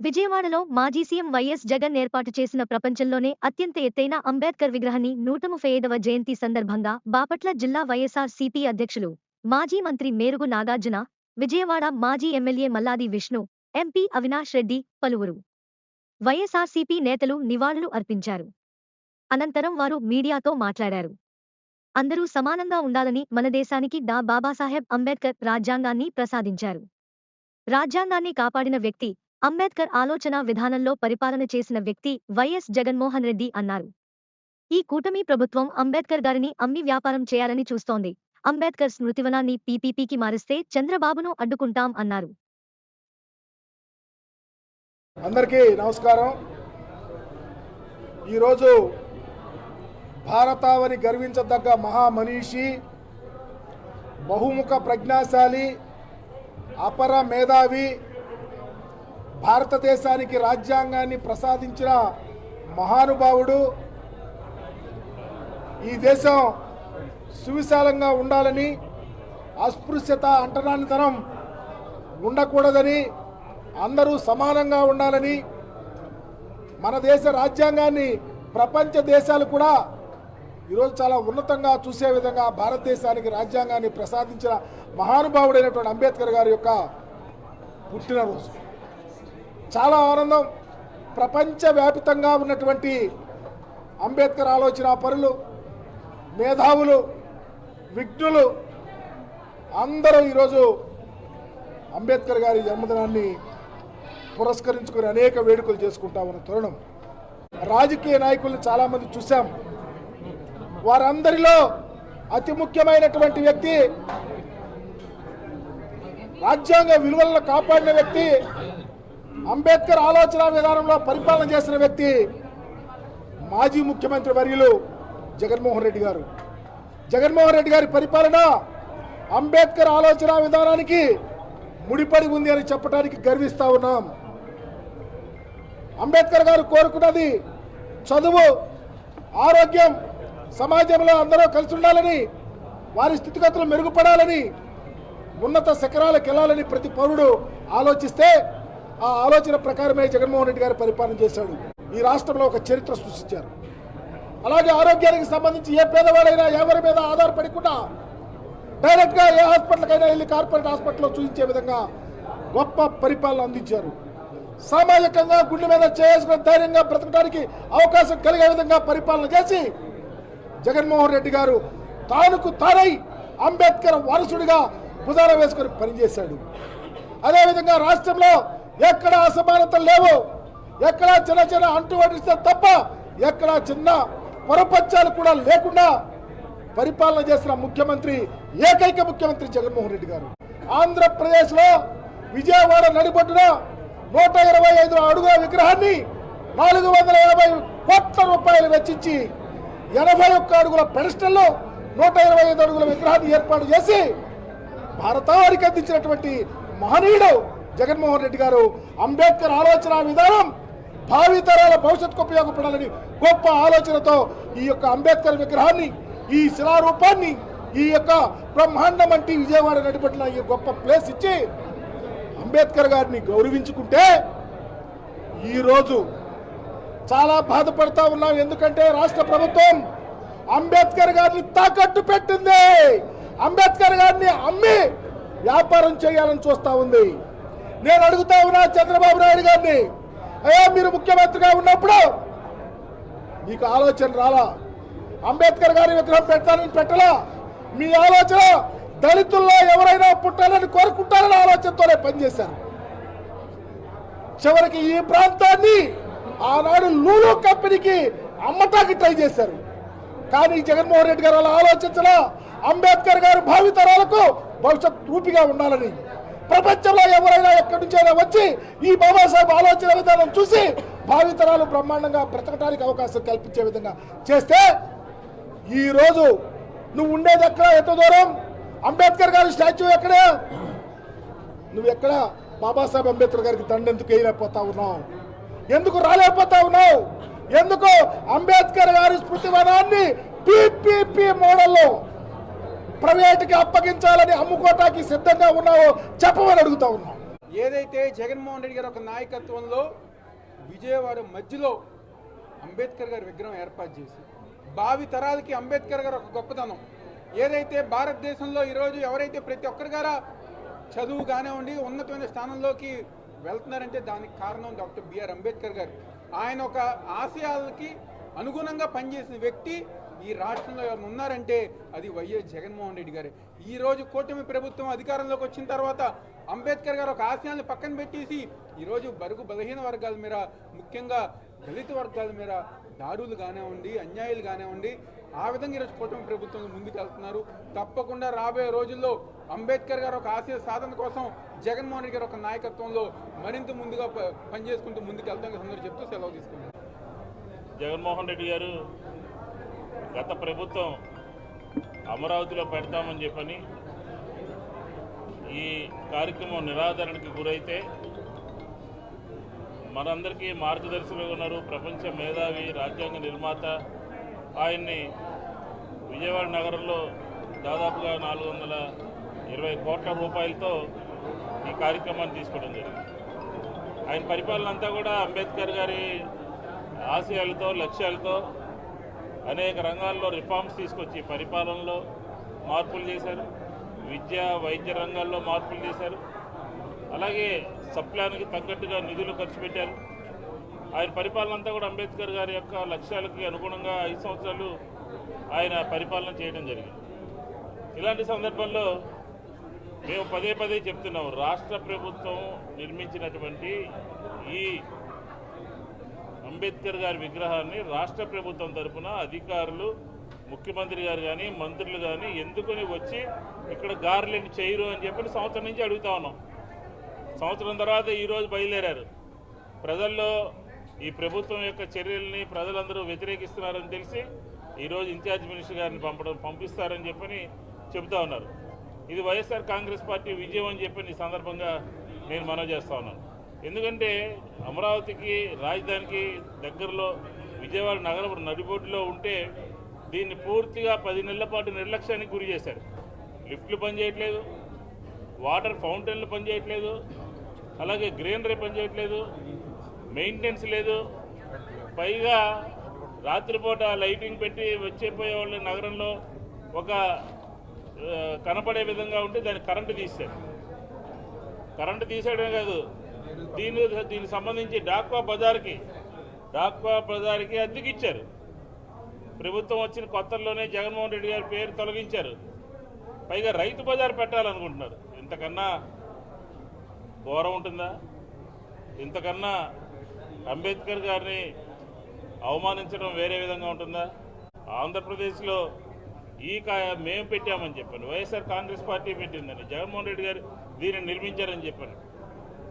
విజయవాడలో మాజీ CM YS Jagan ఏర్పాటు చేసిన ప్రపంచంలోనే అత్యంత ఎత్తైన అంబేద్కర్ విగ్రహాన్ని నూట ముప్పై ఐదవ జయంతి సందర్భంగా బాపట్ల జిల్లా వైఎస్ఆర్ సిపి అధ్యక్షులు మాజీ మంత్రి మేరుగు నాగార్జున విజయవాడ మాజీ ఎమ్మెల్యే మల్లాది విష్ణు ఎంపీ అవినాష్ రెడ్డి పలువురు. వైఎస్ఆర్సీపీ నేతలు నివాళులు అర్పించారు. అనంతరం వారు మీడియాతో మాట్లాడారు. అందరూ సమానంగా ఉండాలని మన దేశానికి డా. బాబాసాహెబ్ అంబేద్కర్ రాజ్యాంగాన్ని ప్రసాదించారు. రాజ్యాంగాన్ని కాపాడిన వ్యక్తి అంబేద్కర్ ఆలోచన విధానంలో పరిపాలన చేసిన వ్యక్తి వైఎస్ జగన్మోహన్ రెడ్డి అన్నారు. ఈ కూటమి ప్రభుత్వం అంబేద్కర్ గారిని అమ్మి వ్యాపారం చేయాలని చూస్తోంది. అంబేద్కర్ స్మృతివనాన్ని పీపీపీకి మారిస్తే చంద్రబాబును అడ్డుకుంటాం అన్నారు. అందరికీ నమస్కారం. ఈరోజు భారతావని గర్వించదగ్గ మహామనీషి బహుముఖ ప్రజ్ఞాశాలి అపర మేధావి భారతదేశానికి రాజ్యాంగాన్ని ప్రసాదించిన మహానుభావుడు. ఈ దేశం సువిశాలంగా ఉండాలని అస్పృశ్యత అంటరానితనం ఉండకూడదని అందరూ సమానంగా ఉండాలని మన దేశ రాజ్యాంగాన్ని ప్రపంచ దేశాలు కూడా ఈరోజు చాలా ఉన్నతంగా చూసే విధంగా భారతదేశానికి రాజ్యాంగాన్ని ప్రసాదించిన మహానుభావుడైనటువంటి అంబేద్కర్ గారి యొక్క పుట్టినరోజు. చాలా ఆనందం. ప్రపంచవ్యాపితంగా ఉన్నటువంటి అంబేద్కర్ ఆలోచన పరులు మేధావులు విఘ్నులు అందరూ ఈరోజు అంబేద్కర్ గారి జన్మదినాన్ని పురస్కరించుకుని అనేక వేడుకలు చేసుకుంటా ఉన్న తరుణం. రాజకీయ నాయకులను చాలామంది చూశాం. వారందరిలో అతి ముఖ్యమైనటువంటి వ్యక్తి రాజ్యాంగ విలువలను కాపాడిన వ్యక్తి అంబేద్కర్ ఆలోచన విధానంలో పరిపాలన చేసిన వ్యక్తి మాజీ ముఖ్యమంత్రి వర్యులు జగన్మోహన్ రెడ్డి గారు. జగన్మోహన్ రెడ్డి గారి పరిపాలన అంబేద్కర్ ఆలోచన విధానానికి ముడిపడి ఉంది అని చెప్పడానికి గర్విస్తా ఉన్నాం. అంబేద్కర్ గారు కోరుకున్నది చదువు ఆరోగ్యం సమాజంలో అందరూ కలిసి ఉండాలని వారి స్థితిగతులు మెరుగుపడాలని ఉన్నత శిఖరాలకు వెళ్ళాలని ప్రతి పౌరుడు ఆలోచిస్తే ఆ ఆలోచన ప్రకారమే జగన్మోహన్ రెడ్డి గారు పరిపాలన చేశాడు. ఈ రాష్ట్రంలో ఒక చరిత్ర సృష్టించారు. అలాగే ఆరోగ్యానికి సంబంధించి ఏ పేదవాడైనా ఎవరి మీద ఆధారపడకుండా డైరెక్ట్గా ఏ హాస్పిటల్కైనా వెళ్ళి కార్పొరేట్ హాస్పిటల్లో చూపించే విధంగా గొప్ప పరిపాలన అందించారు. సామాజికంగా గుండె మీద చేసుకుని ధైర్యంగా బ్రతకడానికి అవకాశం కలిగే విధంగా పరిపాలన చేసి జగన్మోహన్ రెడ్డి గారు తానుకు తానై అంబేద్కర్ వారసుడిగా భుజాన వేసుకొని పనిచేశాడు. అదేవిధంగా రాష్ట్రంలో ఎక్కడ అసమానతలు లేవు. ఎక్కడ చిన్న చిన్న అంటువడిస్తే తప్ప ఎక్కడ చిన్న పొరపచ్చాలు కూడా లేకుండా పరిపాలన చేసిన ముఖ్యమంత్రి ఏకైక ముఖ్యమంత్రి జగన్మోహన్ రెడ్డి గారు. ఆంధ్రప్రదేశ్లో విజయవాడ నడిబొడ్డున నూట ఇరవై ఐదు అడుగుల విగ్రహాన్ని నాలుగు వందల ఎనభై కోట్ల రూపాయలు వెచ్చించి ఎనభై ఒక్క అడుగుల పెడస్టల్లో నూట ఇరవై ఐదు అడుగుల విగ్రహాన్ని ఏర్పాటు చేసి భారతానికి అందించినటువంటి మహనీయుడు జగన్మోహన్ రెడ్డి గారు అంబేద్కర్ ఆలోచన విధానం భావితరాల భవిష్యత్తుకు ఉపయోగపడాలని గొప్ప ఆలోచనతో ఈ యొక్క అంబేద్కర్ విగ్రహాన్ని ఈ శిలారూపాన్ని ఈ యొక్క బ్రహ్మాండం వంటి విజయవాడ నడిపట్ల ఈ గొప్ప ప్లేస్ ఇచ్చి అంబేద్కర్ గారిని గౌరవించుకుంటే ఈరోజు చాలా బాధపడతా ఉన్నాం. ఎందుకంటే రాష్ట్ర ప్రభుత్వం అంబేద్కర్ గారిని తాకట్టు పెట్టింది. అంబేద్కర్ గారిని అమ్మి వ్యాపారం చేయాలని చూస్తా ఉంది. నేను అడుగుతా ఉన్నా చంద్రబాబు నాయుడు గారిని అయ్యా మీరు ముఖ్యమంత్రిగా ఉన్నప్పుడు మీకు ఆలోచన రాలా? అంబేద్కర్ గారి విగ్రహం పెట్టాలని పెట్టలా? మీ ఆలోచన దళితుల్లో ఎవరైనా పుట్టాలని కోరుకుంటా ఆలోచనతోనే పనిచేశారు. చివరికి ఈ ప్రాంతాన్ని ఆనాడు లూలు కంపెనీకి అమ్మటానికి ట్రై చేశారు. కానీ జగన్మోహన్ రెడ్డి గారు అలా ఆలోచించలా అంబేద్కర్ గారు భావితరాలకు భవిష్యత్ రూపిగా ఉండాలని. ప్రపంచంలో ఎవరైనా ఎక్కడి నుంచైనా వచ్చి ఈ బాబాసాహెబ్ ఆలోచన విధానం చూసి భావితరాలు బ్రహ్మాండంగా బ్రతకడానికి అవకాశం కల్పించే విధంగా చేస్తే ఈ రోజు నువ్వు ఉండేది ఎక్కడ? ఎంత దూరం? అంబేద్కర్ గారి స్టాచ్యూ ఎక్కడ? నువ్వు ఎక్కడ బాబాసాహెబ్ అంబేద్కర్ గారికి దండెందుకు వేయలేకపోతా ఉన్నావు? ఎందుకు రాలేకపోతా ఉన్నావు? ఎందుకు అంబేద్కర్ గారి స్మృతివనాన్ని పిపిపి మోడల్లో ప్రైవేట్కి అప్పగించాలని అమ్ముకోటానికి సిద్ధంగా ఉన్నావో చెప్పమని అడుగుతా ఉన్నావు. ఏదైతే జగన్మోహన్ రెడ్డి గారి ఒక నాయకత్వంలో విజయవాడ మధ్యలో అంబేద్కర్ గారి విగ్రహం ఏర్పాటు చేసి భావి తరాలకి అంబేద్కర్ గారు ఒక గొప్పతనం. ఏదైతే భారతదేశంలో ఈరోజు ఎవరైతే ప్రతి ఒక్కరి గారా చదువు కానివ్వండి ఉన్నతమైన స్థానంలోకి వెళ్తున్నారంటే దానికి కారణం డాక్టర్ బిఆర్ అంబేద్కర్ గారు. ఆయన ఒక ఆశయాలకి అనుగుణంగా పనిచేసిన వ్యక్తి ఈ రాష్ట్రంలో ఎవరు ఉన్నారంటే అది వైఎస్ జగన్మోహన్ రెడ్డి గారే. ఈ రోజు కూటమి ప్రభుత్వం అధికారంలోకి వచ్చిన తర్వాత అంబేద్కర్ గారు ఒక ఆశయాన్ని పక్కన పెట్టేసి ఈరోజు బరుగు బలహీన వర్గాల మీద ముఖ్యంగా దళిత వర్గాల మీద దారులు కానివ్వండి అన్యాయాలు కానివ్వండి ఆ విధంగా ఈరోజు కూటమి ప్రభుత్వం ముందుకు వెళ్తున్నారు తప్పకుండా రాబోయే రోజుల్లో అంబేద్కర్ గారు ఒక ఆశయ సాధన కోసం జగన్మోహన్ రెడ్డి గారు ఒక నాయకత్వంలో మరింత ముందుగా ప- పనిచేసుకుంటూ ముందుకు వెళ్తాం అందరూ చెప్తూ సెలవు తీసుకున్నారు జగన్మోహన్ రెడ్డి గారు గత ప్రభుత్వం అమరావతిలో పెడతామని చెప్పని ఈ కార్యక్రమం నిరాదరణకి గురైతే మనందరికీ మార్గదర్శకులు ఉన్నారు ప్రపంచ మేధావి రాజ్యాంగ నిర్మాత. ఆయన్ని విజయవాడ నగరంలో దాదాపుగా నాలుగు వందల ఇరవై కోట్ల రూపాయలతో ఈ కార్యక్రమాన్ని తీసుకోవడం జరిగింది. ఆయన పరిపాలన అంతా కూడా అంబేద్కర్ గారి ఆశయాలతో లక్ష్యాలతో అనేక రంగాల్లో రిఫార్మ్స్ తీసుకొచ్చి పరిపాలనలో మార్పులు చేశారు. విద్య వైద్య రంగాల్లో మార్పులు చేశారు. అలాగే సప్లానికి తగ్గట్టుగా నిధులు ఖర్చు పెట్టారు. ఆయన పరిపాలన అంతా కూడా అంబేద్కర్ గారి యొక్క లక్ష్యాలకి అనుగుణంగా ఐదు సంవత్సరాలు ఆయన పరిపాలన చేయడం జరిగింది. ఇలాంటి సందర్భంలో మేము పదే పదే చెప్తున్నాం రాష్ట్ర ప్రభుత్వం నిర్మించినటువంటి ఈ అంబేద్కర్ గారి విగ్రహాన్ని రాష్ట్ర ప్రభుత్వం తరపున అధికారులు ముఖ్యమంత్రి గారు కానీ మంత్రులు కానీ ఎందుకుని వచ్చి ఇక్కడ గార్లెండ్ చేయరు అని చెప్పి సంవత్సరం నుంచి అడుగుతా ఉన్నాం. సంవత్సరం తర్వాత ఈరోజు బయలుదేరారు. ప్రజల్లో ఈ ప్రభుత్వం యొక్క చర్యల్ని ప్రజలందరూ వ్యతిరేకిస్తున్నారని తెలిసి ఈరోజు ఇన్ఛార్జ్ మినిస్టర్ గారిని పంపడం పంపిస్తారని చెప్పని చెబుతా ఉన్నారు. ఇది వైఎస్ఆర్ కాంగ్రెస్ పార్టీ విజయం అని చెప్పి ఈ సందర్భంగా నేను మనవి చేస్తా ఉన్నాను. ఎందుకంటే అమరావతికి రాజధానికి దగ్గరలో విజయవాడ నగరం నడిబొడ్డులో ఉంటే దీన్ని పూర్తిగా పది నెలల పాటు నిర్లక్ష్యానికి గురి చేశారు. లిఫ్ట్లు పనిచేయట్లేదు వాటర్ ఫౌంటైన్లు పనిచేయట్లేదు అలాగే గ్రీనరీ పనిచేయట్లేదు మెయింటెనెన్స్ లేదు. పైగా రాత్రిపూట లైటింగ్ పెట్టి వచ్చేపోయే వాళ్ళు నగరంలో ఒక కనపడే విధంగా ఉంటే దాన్ని కరెంటు తీశారు. కరెంటు తీసేయడమే కాదు దీని దీనికి సంబంధించి డాక్వా బజార్కి డాక్వా బజార్కి అద్దెకిచ్చారు ప్రభుత్వం వచ్చిన కొత్తల్లోనే జగన్మోహన్ రెడ్డి గారి పేరు తొలగించారు. పైగా రైతు బజార్ పెట్టాలనుకుంటున్నారు. ఇంతకన్నా ఘోరం ఉంటుందా? ఇంతకన్నా అంబేద్కర్ గారిని అవమానించడం వేరే విధంగా ఉంటుందా? ఆంధ్రప్రదేశ్లో ఈ కా మేము పెట్టామని చెప్పాను. వైఎస్ఆర్ కాంగ్రెస్ పార్టీ పెట్టిందని జగన్మోహన్ రెడ్డి గారు దీన్ని నిర్మించారని చెప్పాను.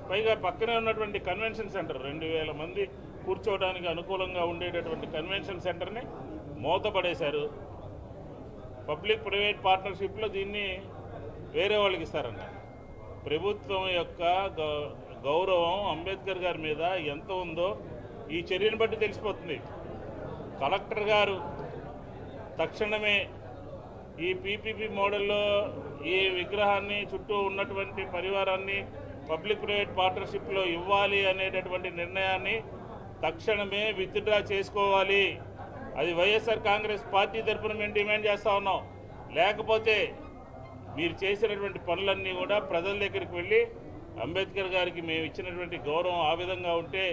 పైగా పక్కనే ఉన్నటువంటి కన్వెన్షన్ సెంటర్ రెండు వేల మంది కూర్చోవడానికి అనుకూలంగా ఉండేటటువంటి కన్వెన్షన్ సెంటర్ని మూతపడేశారు. పబ్లిక్ ప్రైవేట్ పార్ట్నర్షిప్లో దీన్ని వేరే వాళ్ళకి ఇస్తారన్న ప్రభుత్వం యొక్క గౌరవం అంబేద్కర్ గారి మీద ఎంత ఉందో ఈ చర్యను బట్టి తెలిసిపోతుంది. కలెక్టర్ గారు తక్షణమే ఈ పీపీపీ మోడల్లో ఈ విగ్రహాన్ని చుట్టూ ఉన్నటువంటి పరివారాన్ని పబ్లిక్ ప్రైవేట్ పార్ట్నర్షిప్లో ఇవ్వాలి అనేటటువంటి నిర్ణయాన్ని తక్షణమే విత్డ్రా చేసుకోవాలి. అది వైఎస్ఆర్ కాంగ్రెస్ పార్టీ తరఫున మేము డిమాండ్ చేస్తూ ఉన్నాం. లేకపోతే మీరు చేసినటువంటి పనులన్నీ కూడా ప్రజల దగ్గరికి వెళ్ళి అంబేద్కర్ గారికి మేము ఇచ్చినటువంటి గౌరవం ఆ విధంగా ఉంటే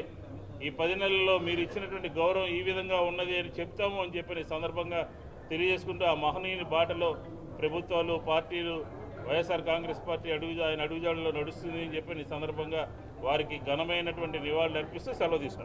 ఈ పది నెలల్లో మీరు ఇచ్చినటువంటి గౌరవం ఈ విధంగా ఉన్నది అని చెప్తాము అని చెప్పిన సందర్భంగా తెలియజేసుకుంటూ ఆ మహనీయుని బాటలో ప్రభుత్వాలు పార్టీలు వైఎస్ఆర్ కాంగ్రెస్ పార్టీ అడుగు ఆయన అడుగుజాడలో నడుస్తుంది అని చెప్పి ఈ సందర్భంగా వారికి ఘనమైనటువంటి నివాళులు అర్పిస్తూ సెలవు తీసుకున్నారు